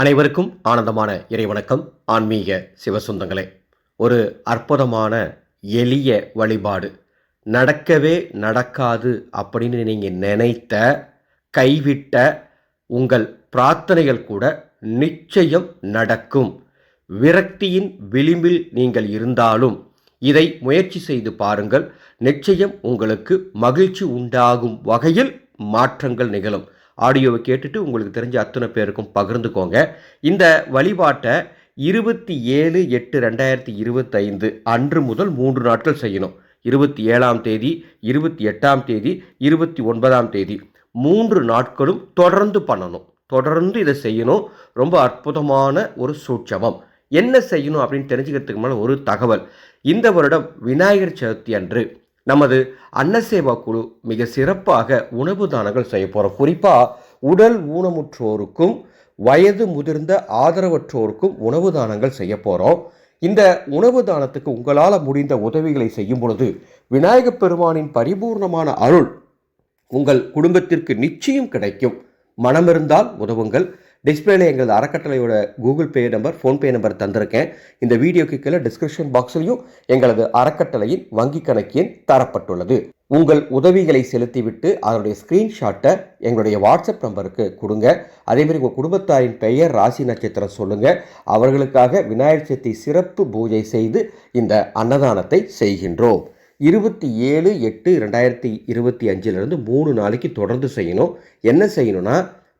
அனைவருக்கும் ஆனந்தமான இறைவணக்கம். ஆன்மீக சிவசுந்தங்களே ஒரு அற்புதமான எளிய வழிபாடு. நடக்கவே நடக்காது அப்படின்னு நீங்கள் நினைத்த கைவிட்ட உங்கள் பிரார்த்தனைகள் கூட நிச்சயம் நடக்கும். விரக்தியின் விளிம்பில் நீங்கள் இருந்தாலும் இதை முயற்சி செய்து பாருங்கள். நிச்சயம் உங்களுக்கு மகிழ்ச்சி உண்டாகும் வகையில் மாற்றங்கள் நிகழும். ஆடியோவை கேட்டுட்டு உங்களுக்கு தெரிஞ்ச அத்தனை பேருக்கும் பகிர்ந்துக்கோங்க. இந்த வழிபாட்டை இருபத்தி ஏழு எட்டு ரெண்டாயிரத்தி இருபத்தைந்து அன்று முதல் மூன்று நாட்கள் செய்யணும். இருபத்தி ஏழாம் தேதி இருபத்தி எட்டாம் தேதி இருபத்தி ஒன்பதாம் தேதி. மூன்று நாட்களும் தொடர்ந்து பண்ணணும். தொடர்ந்து இதை செய்யணும். ரொம்ப அற்புதமான ஒரு சூட்சமம். என்ன செய்யணும் அப்படின்னு தெரிஞ்சுக்கிறதுக்கு மேலே ஒரு தகவல். இந்த வருடம் விநாயகர் சதுர்த்தி அன்று நமது அன்னசேவா குழு மிக சிறப்பாக உணவு தானங்கள் செய்ய போகிறோம் குறிப்பாக உடல் ஊனமுற்றோருக்கும் வயது முதிர்ந்த ஆதரவற்றோருக்கும் உணவு தானங்கள் செய்ய போகிறோம் இந்த உணவு தானத்துக்கு உங்களால் முடிந்த உதவிகளை செய்யும் பொழுது விநாயகப் பெருமானின் பரிபூர்ணமான அருள் உங்கள் குடும்பத்திற்கு நிச்சயம் கிடைக்கும். மனம் இருந்தால் உதவுங்கள். டிஸ்பிளேல எங்களது அறக்கட்டளையோட Google Pay number PhonePe number தந்திருக்கேன். இந்த வீடியோக்கு கீழே டிஸ்கிரிப்ஷன் பாக்ஸ்லையும் எங்களது அறக்கட்டளையின் வங்கி கணக்கின் தரப்பட்டுள்ளது. உங்கள் உதவிகளை செலுத்திவிட்டு அதனுடைய ஸ்க்ரீன்ஷாட்டை எங்களுடைய வாட்ஸ்அப் நம்பருக்கு கொடுங்க. அதேமாதிரி உங்கள் குடும்பத்தாரின் பெயர் ராசி நட்சத்திரம் சொல்லுங்கள் அவர்களுக்காக விநாயகர் சதுர்த்தி சிறப்பு பூஜை செய்து இந்த அன்னதானத்தை செய்கின்றோம். இருபத்தி ஏழு எட்டு ரெண்டாயிரத்தி இருபத்தி அஞ்சிலிருந்து மூணு நாளைக்கு தொடர்ந்து செய்யணும். என்ன செய்யணும்னா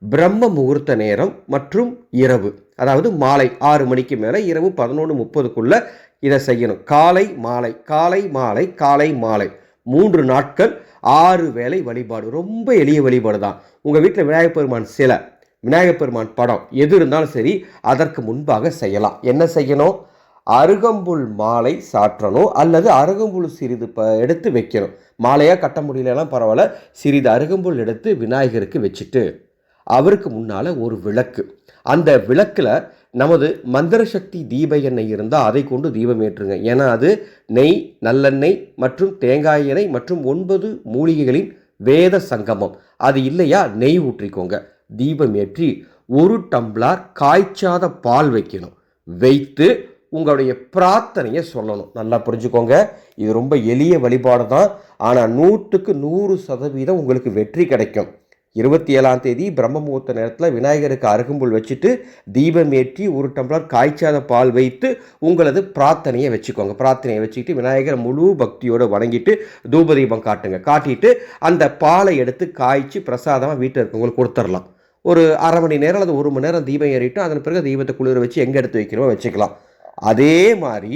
பிரம்ம முகூர்த்த நேரம் மற்றும் இரவு. அதாவது மாலை ஆறு மணிக்கு மேலே இரவு பதினொன்று முப்பதுக்குள்ளே இதை செய்யணும். காலை மாலை காலை மாலை காலை மாலை. மூன்று நாட்கள் ஆறு வேளை வழிபாடு. ரொம்ப எளிய வழிபாடு தான். உங்கள் வீட்டில் விநாயகப் பெருமான் சிலை விநாயகப் பெருமான் படம் எது இருந்தாலும் சரி அதற்கு முன்பாக செய்யலாம். என்ன செய்யணும்? அருகம்புல் மாலை சாற்றணும் அல்லது அருகம்புல் சிறிது ப எடுத்து வைக்கணும். மாலையாக கட்ட முடியலலாம் பரவாயில்ல. சிறிது அருகம்புல் எடுத்து விநாயகருக்கு வச்சுட்டு அவருக்கு முன்னால் ஒரு விளக்கு. அந்த விளக்கில் நமது மந்திர சக்தி தீப எண்ணெய் இருந்தால் அதை கொண்டு தீபம் ஏற்றுங்க. ஏன்னா அது நெய் நல்லெண்ணெய் மற்றும் தேங்காய் எண்ணெய் மற்றும் ஒன்பது மூலிகைகளின் வேத சங்கமம். அது இல்லையா? நெய் ஊற்றிக்கோங்க. தீபம் ஏற்றி ஒரு டம்ளார் காய்ச்சாத பால் வைக்கணும். வைத்து உங்களுடைய பிரார்த்தனையை சொல்லணும். நல்லா புரிஞ்சுக்கோங்க. இது ரொம்ப எளிய வழிபாடு தான் ஆனால் நூற்றுக்கு நூறு சதவீதம் உங்களுக்கு வெற்றி கிடைக்கும். இருபத்தி ஏழாம் தேதி பிரம்ம முகூர்த்த நேரத்தில் விநாயகருக்கு அருகம்புல் வச்சுட்டு தீபம் ஏற்றி ஒரு டம்ளர் காய்ச்சாத பால் வைத்து உங்களது பிரார்த்தனையை வச்சுக்கோங்க. பிரார்த்தனையை வச்சுக்கிட்டு விநாயகர் முழு பக்தியோடு வணங்கிட்டு தூப தீபம் காட்டுங்க. காட்டிட்டு அந்த பாலை எடுத்து காய்ச்சி பிரசாதமாக வீட்டில் இருக்கவங்களுக்கு கொடுத்துடலாம். ஒரு அரை மணி நேரம் அல்லது ஒரு மணி நேரம் தீபம் ஏறிட்டு அதன் பிறகு தீபத்தை குளிர வச்சு எங்கே எடுத்து வைக்கணுமோ வச்சுக்கலாம். அதே மாதிரி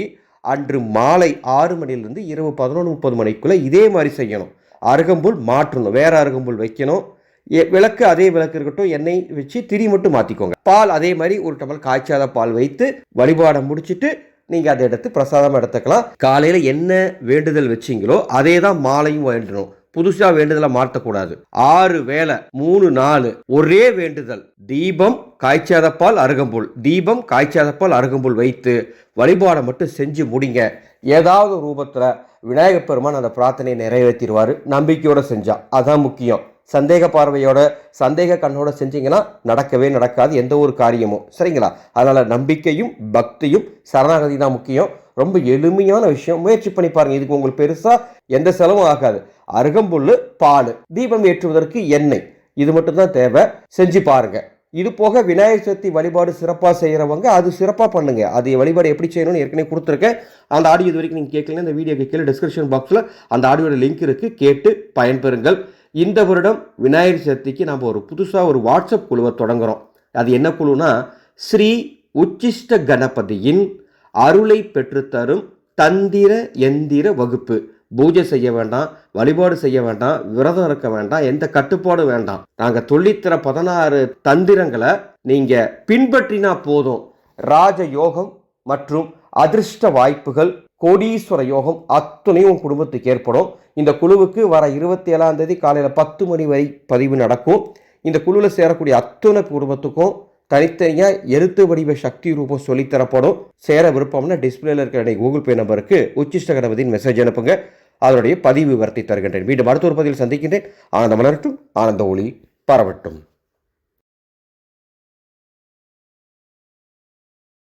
அன்று மாலை ஆறு மணிலிருந்து இரவு பதினொன்று முப்பது மணிக்குள்ளே இதே மாதிரி செய்யணும். அருகம்புல் மாற்றணும். வேறு அருகம்புல் வைக்கணும். விளக்கு அதே விளக்கு இருக்கட்டும் எண்ணெய் வச்சு திரி மட்டும் மாற்றிக்கோங்க பால் அதே மாதிரி ஒரு டம்ளர் காய்ச்சாத பால் வைத்து வழிபாடை முடிச்சுட்டு நீங்கள் அதை எடுத்து பிரசாதமாக எடுத்துக்கலாம். காலையில் என்ன வேண்டுதல் வச்சிங்களோ அதே தான் மாலையும் வேண்டணும். புதுசாக வேண்டுதலை மாற்றக்கூடாது. ஆறு வேளை மூணு நாலு ஒரே வேண்டுதல். தீபம் காய்ச்சாத பால் அருகம்புல். தீபம் காய்ச்சாத பால் அருகம்புல் வைத்து வழிபாடை மட்டும் செஞ்சு முடிங்க. ஏதாவது ரூபத்தில் விநாயகப் பெருமான் அந்த பிரார்த்தனையை நிறைவேற்றிடுவார். நம்பிக்கையோடு செஞ்சால் அதான் முக்கியம். சந்தேக பார்வையோட சந்தேக கண்ணோட செஞ்சீங்கன்னா நடக்கவே நடக்காது எந்த ஒரு காரியமும். சரிங்களா? அதனால் நம்பிக்கையும் பக்தியும் சரணாகதி தான் முக்கியம். ரொம்ப எளிமையான விஷயம். முயற்சி பண்ணி பாருங்க இதுக்கு உங்களுக்கு பெருசாக எந்த செலவும் ஆகாது. அருகம்புல் பால். தீபம் ஏற்றுவதற்கு எண்ணெய். இது மட்டும்தான் தேவை. செஞ்சு பாருங்க. இது போக விநாயகர் சதுர்த்தி வழிபாடு சிறப்பாக செய்கிறவங்க அது சிறப்பாக பண்ணுங்க. அது வழிபாடு எப்படி செய்யணும்னு ஏற்கனவே கொடுத்துருக்கேன். அந்த ஆடியோ இது வரைக்கும் நீங்கள் கேட்கலன்னா இந்த வீடியோ கீழே டிஸ்கிரிப்ஷன் பாக்ஸில் அந்த ஆடியோட லிங்க் இருக்குது கேட்டு பயன்பெறுங்கள். இந்த வருடம் விநாயகர் சதுர்த்திக்கு நம்ம ஒரு புதுசாக ஒரு வாட்ஸ்அப் குழுவை தொடங்குறோம். அது என்ன குழுனா? ஸ்ரீ உச்சிஷ்ட கணபதியின் அருளை பெற்றுத்தரும் தந்திர எந்திர வகுப்பு. பூஜை செய்ய வேண்டாம் வழிபாடு செய்ய வேண்டாம் விரதம் இருக்க வேண்டாம் எந்த கட்டுப்பாடும் வேண்டாம். நாங்கள் சொல்லித்தர பதினாறு தந்திரங்களை நீங்கள் பின்பற்றினா போதும். ராஜ யோகம் மற்றும் அதிர்ஷ்ட வாய்ப்புகள் கோடீஸ்வர யோகம் அத்தனையும் உன் குடும்பத்துக்கு ஏற்படும். இந்த குழுவுக்கு வர இருபத்தி ஏழாம் தேதி காலையில் பத்து மணி வரை பதிவு நடக்கும். இந்த குழுவில் சேரக்கூடிய அத்துணை குடும்பத்துக்கும் தனித்தனியாக எழுத்து வடிவ சக்தி ரூபம் சொல்லித்தரப்படும். சேர விருப்பம்னா டிஸ்பிளேல இருக்கிற கூகுள் பே நம்பருக்கு உச்சிஷ்ட கணபதியின் மெசேஜ் அனுப்புங்க. அதனுடைய பதிவு விவரத்தை தருகின்றேன். மீண்டும் அடுத்த ஒரு பதிவில் சந்திக்கின்றேன். ஆனந்த மலரட்டும் ஆனந்த ஒளி பரவட்டும்.